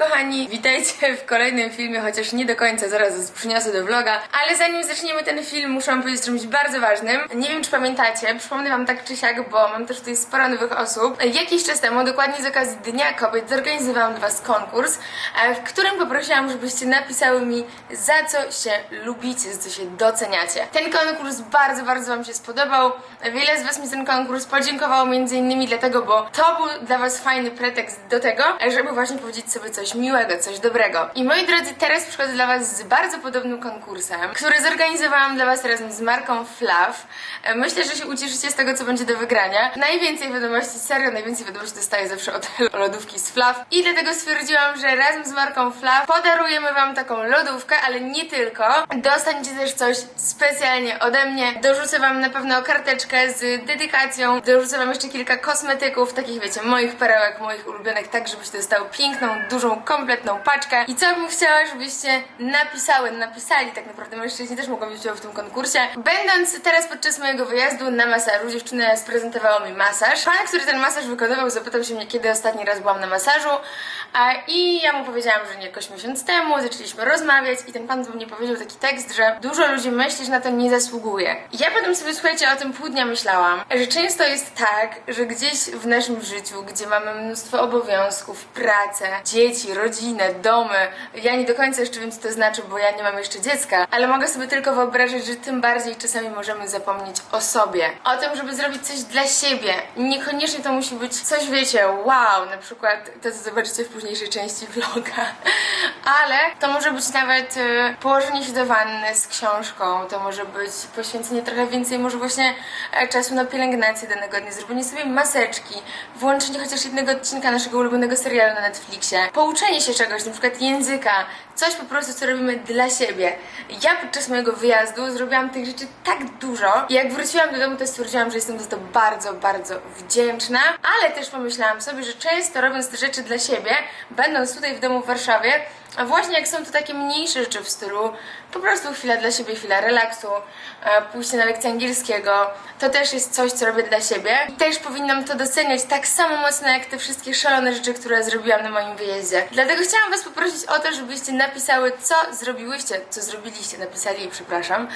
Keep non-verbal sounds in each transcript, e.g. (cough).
kochani, witajcie w kolejnym filmie, chociaż nie do końca, zaraz przyniosę do vloga, ale zanim zaczniemy ten film, muszę wam powiedzieć czymś bardzo ważnym. Nie wiem, czy pamiętacie, przypomnę wam tak czy siak, bo mam też tutaj sporo nowych osób. Jakiś czas temu, dokładnie z okazji Dnia Kobiet, zorganizowałam dla was konkurs, e, w którym poprosiłam, żebyście napisały mi, za co się lubicie, za co się doceniacie. Ten konkurs bardzo, bardzo wam się spodobał. Wiele z was mi ten konkurs podziękowało między innymi dlatego, bo to był dla was fajny pretekst do tego, żeby właśnie powiedzieć sobie coś miłego, coś dobrego. I moi drodzy, teraz przychodzę dla was z bardzo podobnym konkursem, który zorganizowałam dla was razem z marką Flav. E, Myślę, że się ucieszycie z tego, co będzie do wygrania. Najwięcej wiadomości, serio, najwięcej wiadomości dostaję zawsze od (laughs) lodówki z Flav. I dlatego stwierdziłam, że razem z marką Flav podarujemy wam taką lodówkę, ale nie tylko. Dostaniecie też coś specjalnie ode mnie. Dorzucę wam na pewno karteczkę z dedykacją. Dorzucę wam jeszcze kilka kosmetyków, takich wiecie, moich perełek, moich ulubionych, tak żebyście dostały piękną, dużą, kompletną paczkę. I co bym chciała, żebyście napisały, napisali tak naprawdę mężczyźni też mogą wziąć udział w tym konkursie. Będąc teraz podczas mojego wyjazdu na masażu, dziewczyna sprezentowała mi masaż. Pan, który ten masaż wykonywał, zapytał się mnie, kiedy ostatni raz byłam na masażu. A, I ja mu powiedziałam, że nie jakoś miesiąc temu, zaczęliśmy rozmawiać i ten pan do mnie powiedział taki tekst, że dużo ludzi myśli, że na to nie zasługuje. Ja potem sobie, słuchajcie, o tym pół dnia myślałam, że często jest tak, że gdzieś w naszym życiu, gdzie mamy mnóstwo obowiązków, pracę, dzieci, rodzinę, domy, ja nie do końca jeszcze wiem, co to znaczy, bo ja nie mam jeszcze dziecka, ale mogę sobie tylko wyobrazić, że tym bardziej czasami możemy zapomnieć o sobie. O tym, żeby zrobić coś dla siebie. Niekoniecznie to musi być coś, wiecie, wow, na przykład to, co zobaczycie w późniejszej części vloga, (laughs) ale to może być nawet e, położenie się do wanny z książką, to może być poświęcenie trochę więcej może właśnie e, czasu na pielęgnację danego dnia, zrobienie sobie maseczki, włączenie chociaż jednego odcinka naszego ulubionego serialu na Netflixie, pouczenie się czegoś, na przykład języka, coś po prostu, co robimy dla siebie. Ja podczas mojego wyjazdu zrobiłam tych rzeczy tak dużo i jak wróciłam do domu, to stwierdziłam, że jestem za to bardzo, bardzo wdzięczna, ale też pomyślałam sobie, że często robiąc te rzeczy dla siebie, będąc tutaj w domu w Warszawie, a właśnie jak są to takie mniejsze rzeczy w stylu po prostu chwila dla siebie, chwila relaksu, e, pójście na lekcję angielskiego, to też jest coś, co robię dla siebie. I też powinnam to doceniać tak samo mocno jak te wszystkie szalone rzeczy, które zrobiłam na moim wyjeździe. Dlatego chciałam Was poprosić o to, żebyście napisały, co zrobiłyście, co zrobiliście, napisali, przepraszam,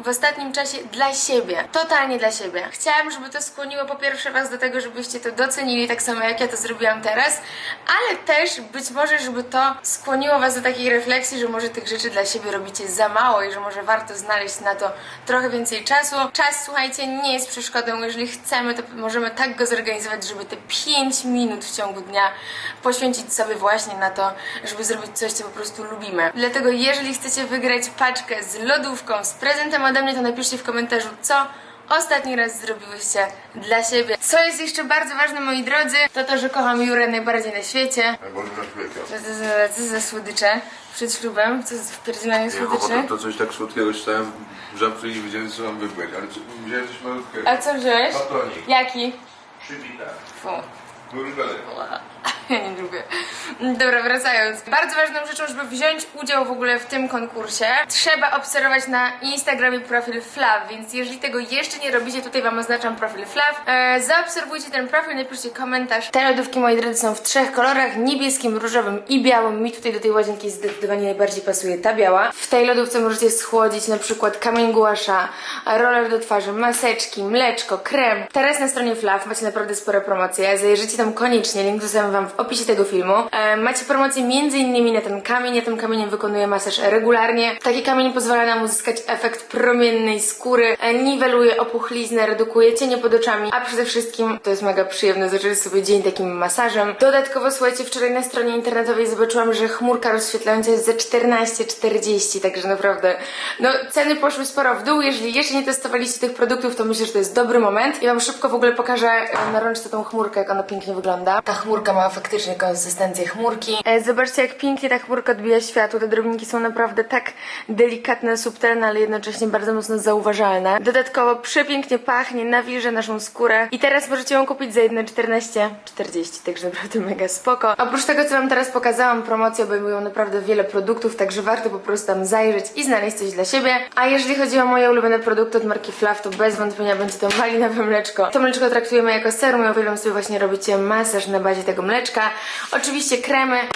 w ostatnim czasie dla siebie. Totalnie dla siebie. Chciałam, żeby to skłoniło po pierwsze Was do tego, żebyście to docenili tak samo jak ja to zrobiłam teraz, ale też być może, żeby to skłoniło Was do takiej refleksji, że może tych rzeczy dla siebie robicie za mało i że może warto znaleźć na to trochę więcej czasu. Czas, słuchajcie, nie jest przeszkodą. Jeżeli chcemy, to możemy tak go zorganizować, żeby te 5 minut w ciągu dnia poświęcić sobie właśnie na to, żeby zrobić coś, co po prostu lubimy. Dlatego, jeżeli chcecie wygrać paczkę z lodówką, z prezentem ode mnie, to napiszcie w komentarzu, co ostatni raz zrobiłyście dla siebie. Co jest jeszcze bardzo ważne, moi drodzy, to to, że kocham Jurę najbardziej na świecie. Może na świecie. Co za, co za słodycze przed ślubem? Co za wpierdzielanie Nie, słodyczy? potem to coś tak słodkiego czytałem w żabce i nie wiedziałem co mam wybrać, ale co, wziąłem coś malutkiego. A co wziąłeś? Batonik. Jaki? Przybita. Fu. Ja (laughs) nie (laughs) Dobra, wracając. Bardzo ważną rzeczą, żeby wziąć udział w ogóle w tym konkursie, trzeba obserwować na Instagramie profil Flav, więc jeżeli tego jeszcze nie robicie, tutaj wam oznaczam profil Flav. E, zaobserwujcie ten profil, napiszcie komentarz. Te lodówki, moi drodzy, są w trzech kolorach, niebieskim, różowym i białym. Mi tutaj do tej łazienki zdecydowanie najbardziej pasuje ta biała. W tej lodówce możecie schłodzić na przykład kamień guasza, roller do twarzy, maseczki, mleczko, krem. Teraz na stronie Flav macie naprawdę spore promocje, zajrzyjcie tam koniecznie, link zostawiam wam w opisie tego filmu. E, macie promocję innymi na ten kamień, ja tym kamieniem wykonuję masaż regularnie. Taki kamień pozwala nam uzyskać efekt promiennej skóry, e, niweluje opuchliznę, redukuje cienie pod oczami, a przede wszystkim to jest mega przyjemne zacząć sobie dzień takim masażem. Dodatkowo słuchajcie, wczoraj na stronie internetowej zobaczyłam, że chmurka rozświetlająca jest za 14,40, także naprawdę no ceny poszły sporo w dół. Jeżeli jeszcze nie testowaliście tych produktów, to myślę, że to jest dobry moment. I wam szybko w ogóle pokażę e, na rączce tą chmurkę, jak ona pięknie wygląda. Ta chmurka ma faktycznie konsystencję chmurki. E, zobaczcie, jak pięknie ta chmurka odbija światło. Te drobinki są naprawdę tak delikatne, subtelne, ale jednocześnie bardzo mocno zauważalne. Dodatkowo przepięknie pachnie, nawilża naszą skórę. I teraz możecie ją kupić za jedne 14,40, także naprawdę mega spoko. Oprócz tego, co wam teraz pokazałam, promocje obejmują naprawdę wiele produktów, także warto po prostu tam zajrzeć i znaleźć coś dla siebie. A jeżeli chodzi o moje ulubione produkty od marki Flav, to bez wątpienia będzie to malinowe mleczko. To mleczko traktujemy jako serum i uwielbiam sobie właśnie robić masaż na bazie tego mleczka. Oczywiście kremy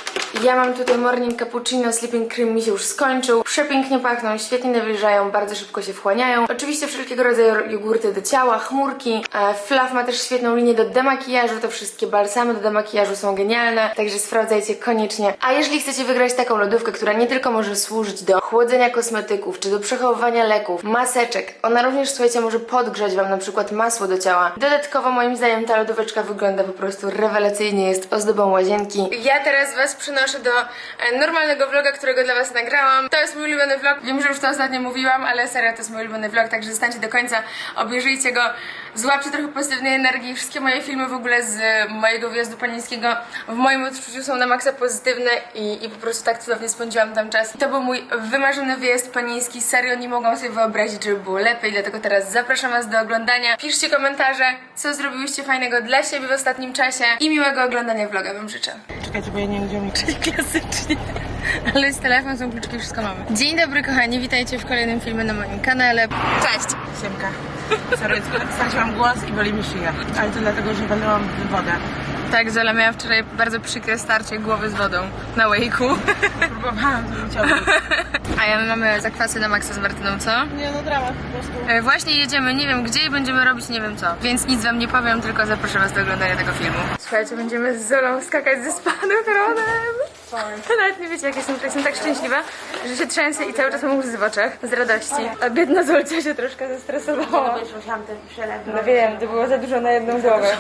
Ja mam tutaj morning cappuccino, sleeping cream mi się już skończył. Przepięknie pachną, świetnie nawilżają, bardzo szybko się wchłaniają. Oczywiście wszelkiego rodzaju jogurty do ciała, chmurki. E, Fluff ma też świetną linię do demakijażu, to wszystkie balsamy do demakijażu są genialne, także sprawdzajcie koniecznie. A jeżeli chcecie wygrać taką lodówkę, która nie tylko może służyć do chłodzenia kosmetyków, czy do przechowywania leków, maseczek, ona również, słuchajcie, może podgrzać Wam na przykład masło do ciała. Dodatkowo moim zdaniem ta lodóweczka wygląda po prostu rewelacyjnie, jest ozdobą łazienki. Ja teraz Was przenoszę do e, normalnego vloga, którego dla Was nagrałam. To jest mój ulubiony vlog, wiem, że już to ostatnio mówiłam, ale serio, to jest mój ulubiony vlog, także zostańcie do końca, obejrzyjcie go, złapcie trochę pozytywnej energii. Wszystkie moje filmy w ogóle z mojego wyjazdu panieńskiego w moim odczuciu są na maksa pozytywne i, i po prostu tak cudownie spędziłam tam czas. To był mój wymarzony wyjazd panieński, serio nie mogłam sobie wyobrazić, żeby było lepiej, dlatego teraz zapraszam Was do oglądania. Piszcie komentarze, co zrobiłyście fajnego dla siebie w ostatnim czasie i miłego oglądania vloga Wam życzę. Czekajcie, bo ja nie mi krzyczeć klasycznie. Ale jest telefon, są kluczyki, wszystko mamy. Dzień dobry kochani, witajcie w kolejnym filmie na moim kanale. Cześć! Siemka. Sorry, straciłam głos i boli mi szyja. Ale to dlatego, że walnęłam w wodę. Tak, Zola miała wczoraj bardzo przykre starcie głowy z wodą na wejku. Próbowałam zrobić. A ja my mamy zakwasy na maksa z Martyną, co? Nie no, dramat po prostu. E, Właśnie jedziemy, nie wiem gdzie i będziemy robić nie wiem co. Więc nic wam nie powiem, tylko zaproszę was do oglądania tego filmu. Słuchajcie, będziemy z Zolą skakać ze spadochronem. Nawet nie wiecie jak jestem, jestem tak szczęśliwa, że się trzęsę i cały czas mam łzy w oczach z radości. A biedna Zolcia się troszkę zestresowała. Już musiałam ten przelew No wiem, to było za dużo na jedną głowę.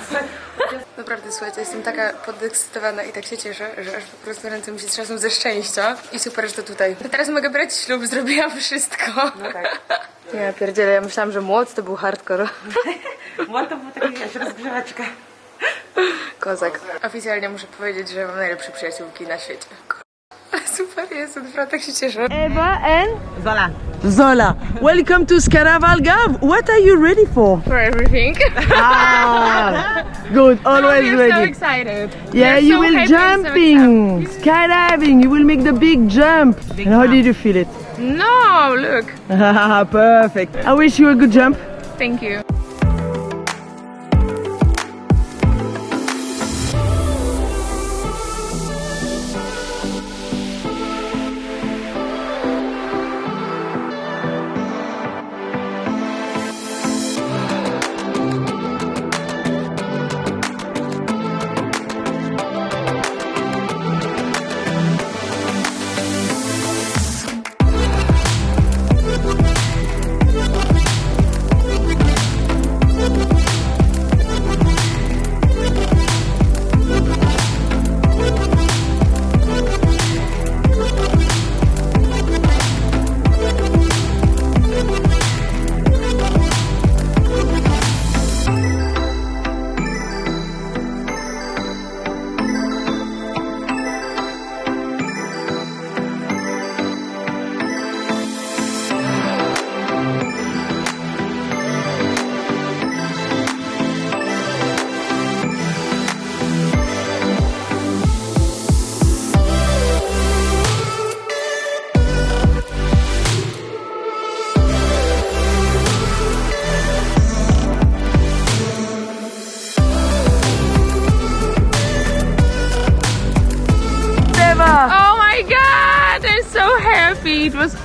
(laughs) Naprawdę, słuchajcie, jestem taka podekscytowana i tak się cieszę, że aż po prostu ręce mi się trzasną ze szczęścia. I super, że to tutaj. To teraz mogę brać ślub, (laughs) zrobiłam wszystko. No tak. Ja pierdzielę, ja myślałam, że młot to był hardcore. (laughs) Bo to był taki, wiesz, rozgrzeweczka. Kozak. Oficjalnie muszę powiedzieć, że mam najlepsze przyjaciółki na świecie. (laughs) Super jest, tak się cieszę. Eva and Zola. Zola. Welcome to Scaravalgav. What are you ready for? For everything. Ah, good. (laughs) Always I'm so ready. excited. Yeah, you so will and so jumping, skydiving. You will make the big jump. and how did you feel it? No, look. (laughs) Perfect. I wish you a good jump. Thank you.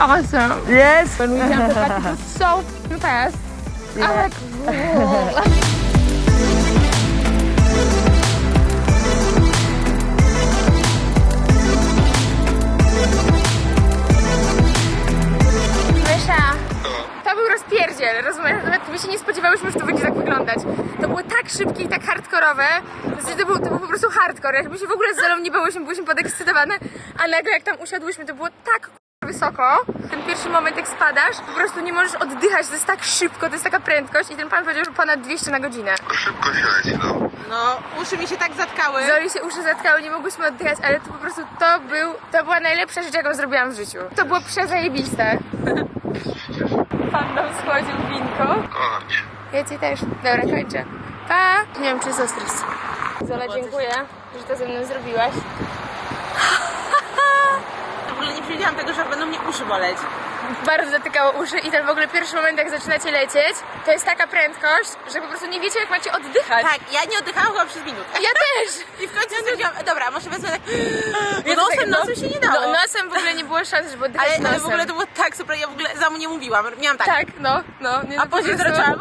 Awesome. Yes. When we jumped it was so fast. I'm like, był rozpierdziel, rozumiesz? Nawet my się nie spodziewałyśmy, że to będzie tak wyglądać. To było tak szybkie i tak hardkorowe. To był, to był po prostu hardcore. Jakby się w ogóle z Zolą nie bałyśmy, byłyśmy podekscytowane, a nagle jak tam usiadłyśmy, to było tak wysoko. Ten pierwszy moment jak spadasz, po prostu nie możesz oddychać, to jest tak szybko, to jest taka prędkość i ten pan powiedział, że ponad 200 na godzinę. Szybko się leci, no. No, uszy mi się tak zatkały. Zoli się uszy zatkały, nie mogłyśmy oddychać, ale to po prostu to był, to była najlepsza rzecz, jaką zrobiłam w życiu. To było przezajebiste. (laughs) Pan nam schłodził winko. Kocham cię. Ja cię też. Dobra, kończę. Pa! Nie wiem, czy jest ostres. Zola, dziękuję, że to ze mną zrobiłaś. Przewidziałam tego, że będą mnie uszy boleć. bardzo zatykało uszy i ten w ogóle pierwszy moment, jak zaczynacie lecieć, to jest taka prędkość, że po prostu nie wiecie, jak macie oddychać. Tak, ja nie oddychałam chyba przez minutę. Ja też! I w końcu stwierdziłam, dobra, może wezmę tak... (gasps) Ja nosem, tak, no. nosem się nie dało. No, nosem w ogóle nie było szans, żeby oddychać ale, ale nosem. w ogóle to było tak super, ja w ogóle za mnie nie mówiłam. Miałam tak. Tak, no, no. Nie, A no, po później prostu- zaczęłam...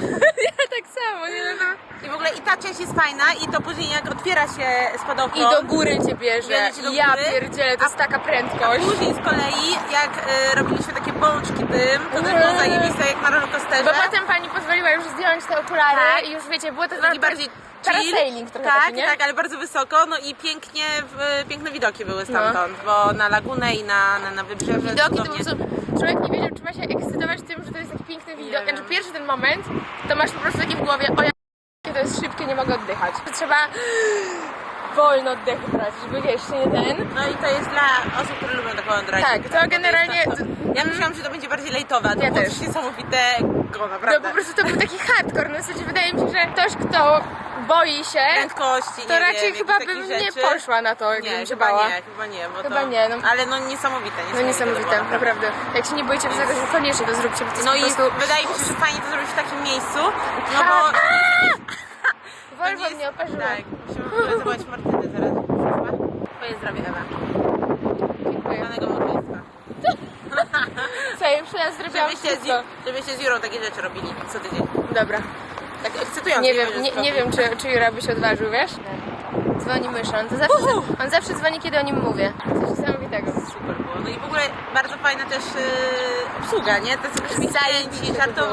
(laughs) ja tak samo, nie no, no. I w ogóle i ta część jest fajna i to później jak otwiera się spadochron. I do góry cię bierze. Bierze cię do Ja góry. pierdzielę, to jest taka prędkość. Później z kolei, jak y, robiliśmy takie bączki tym, to też było zajebiste jak na rollercoasterze. Bo potem pani pozwoliła już zdjąć te okulary Tak. i już wiecie, było to taki taki bardziej chill. parasailing trochę tak, taki, nie? tak, ale bardzo wysoko, no i pięknie, w, piękne widoki były stamtąd, bo na lagunę i na, na, na wybrzeże. Widoki to po prostu człowiek nie wiedział, czy ma się ekscytować tym, że to jest taki piękny widok. Znaczy pierwszy ten moment, to masz po prostu takie w głowie, o ja jest szybkie, nie mogę oddychać. Trzeba wolno oddechy brać, żeby wiesz, nie ten. No i to jest dla osób, które lubią taką dragę. Tak, to generalnie- Ja myślałam, że to będzie bardziej lejtowe, a to Ja było też. coś niesamowitego, No naprawdę. po prostu to był taki hardcore, no w sensie wydaje mi się, że ktoś, kto boi się, Prędkości, to raczej wiem, chyba bym nie poszła na to, jakbym Nie, się bała. nie, chyba nie, bo Chyba to... nie, no. Ale no niesamowite, No niesamowite. niesamowite, to było, naprawdę. Jak się nie boicie to koniecznie to zróbcie, bo to jest No i prostu... wydaje mi się, że fajnie to zrobić w takim miejscu, no bo... Volvo jest- mnie oparzyła. Tak, musimy zawołać Martynę zaraz. Twoje zdrowie, Ewa. Dziękuję. Danego małżeństwa. (laughs) Słuchaj, przy nas zrobiłam Żebyście z, żebyście z Jurą takie rzeczy robili co tydzień. Dobra. Tak ekscytujące. Nie wiem, nie, nie wiem, czy, czy Jura by się odważył, wiesz? Dzwoni myszy, on, to zawsze, on zawsze dzwoni, kiedy o nim mówię. Coś niesamowitego. Super było. No i w ogóle bardzo fajna też yy, obsługa, nie? Te co Zajęci śmieci, to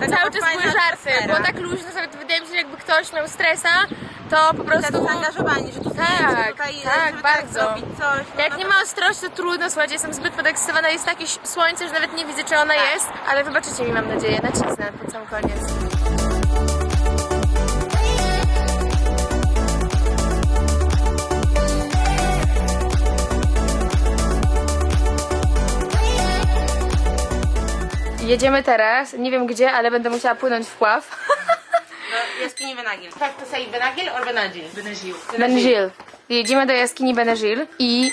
Taka Cały czas były żarty, atmosfera. było tak luźno, że wydaje mi się, że jakby ktoś miał stresa, to po prostu... zaangażowani, że tu Tak, tutaj, tak, bardzo. tak zrobić coś. No, Jak no nie to- ma ostrości, to trudno, słuchajcie, jestem zbyt podekscytowana, jest takie słońce, że nawet nie widzę, czy ona Tak. jest, ale wybaczycie mi, mam nadzieję, nacisnę pod sam koniec. Jedziemy teraz, nie wiem gdzie, ale będę musiała płynąć w pław. (laughs) Do jaskini Benagil. Tak to say Benagil or Benagil? Benagil. Benjil. Jedziemy do jaskini Benjil i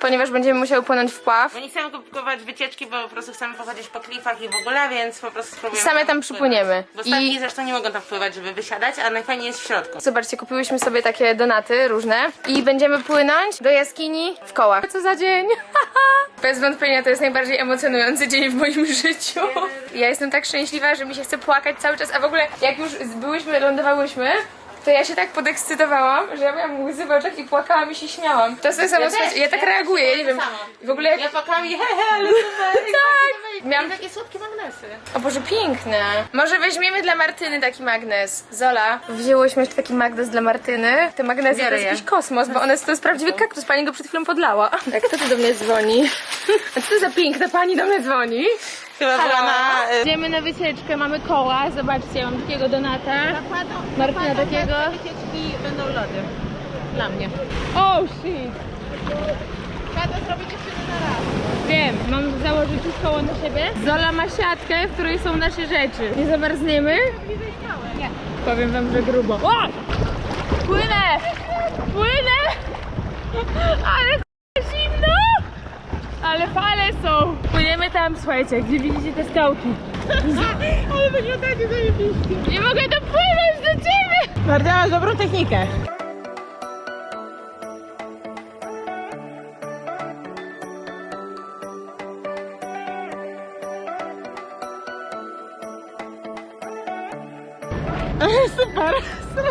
ponieważ będziemy musiały płynąć w pław, Bo nie chcemy kupować wycieczki, bo po prostu chcemy pochodzić po klifach i w ogóle, więc po prostu spróbujemy Same tam przypłyniemy. Bo statki I- zresztą nie mogą tam wpływać, żeby wysiadać, a najfajniej jest w środku. Zobaczcie, kupiłyśmy sobie takie donaty różne i będziemy płynąć do jaskini w kołach. Co za dzień! (laughs) Bez wątpienia to jest najbardziej emocjonujący dzień w moim (laughs) życiu. Ja jestem tak szczęśliwa, że mi się chce płakać cały czas, a w ogóle jak już byłyśmy, lądowałyśmy, to ja się tak podekscytowałam, że ja miałam łzy w oczach i płakałam i się śmiałam. To jest samo, też, ja tak ja reaguję, ja nie wiem. W ogóle jak... Ja płakałam i he, he, ale super. (laughs) Tak! Miałam takie słodkie magnesy. O Boże, piękne. Może weźmiemy dla Martyny taki magnes. Zola, wzięłyśmy jeszcze taki magnes dla Martyny. Te magnesy to Biorę jest je. jakiś kosmos, bo one to jest prawdziwy kaktus. Pani go przed chwilą podlała. Jak kto tu do mnie dzwoni? (laughs) A co to za piękna pani do mnie dzwoni? Chyba była na... y, Idziemy na wycieczkę, mamy koła. Zobaczcie, ja mam takiego donata. Martyna takiego. wycieczki będą lody. Dla mnie. Oh shit! Trzeba to zrobić jeszcze na raz. Wiem, mam założyć już koło na siebie. Zola ma siatkę, w której są nasze rzeczy. Nie zamarzniemy? Nie. Powiem wam, że grubo. O! Płynę! Płynę! (laughs) Ale! Ale fale są! Płyniemy tam, słuchajcie, gdzie widzicie te skałki. (laughs) Ale wyglądacie zajebiście. Nie mogę dopłynąć do ciebie! Marta, masz dobrą technikę.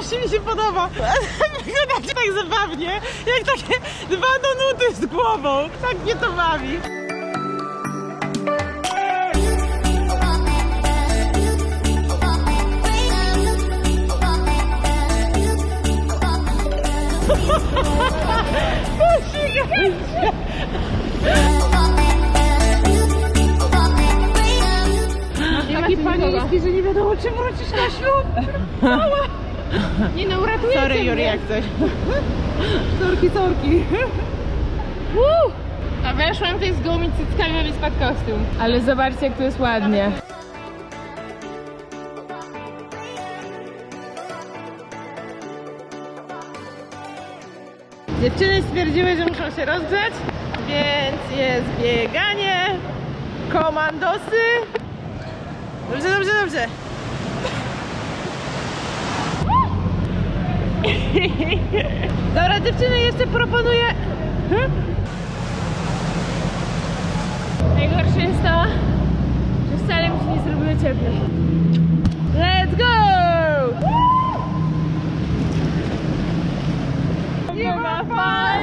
Strasznie mi się podoba. (laughs) Wyglądacie tak zabawnie, jak takie dwa donuty z głową. Tak mnie to bawi. Taki panieński, że nie wiadomo, czy wrócisz na ślub. (laughs) Nie no, uratujecie Sorry. Juri, jak coś. (laughs) Sorki, sorki. Woo! A weszłam tutaj z gołymi cyckami, a mi spadł kostium. Ale zobaczcie, jak tu jest ładnie. Dziewczyny stwierdziły, że muszą się rozgrzać, więc jest bieganie Komandosy! Dobrze, dobrze, dobrze. (laughs) Dobra, dziewczyny, jeszcze proponuję... Najgorsze jest to, że wcale mi się nie zrobiło cieplej. Let's go! Nie ma fal!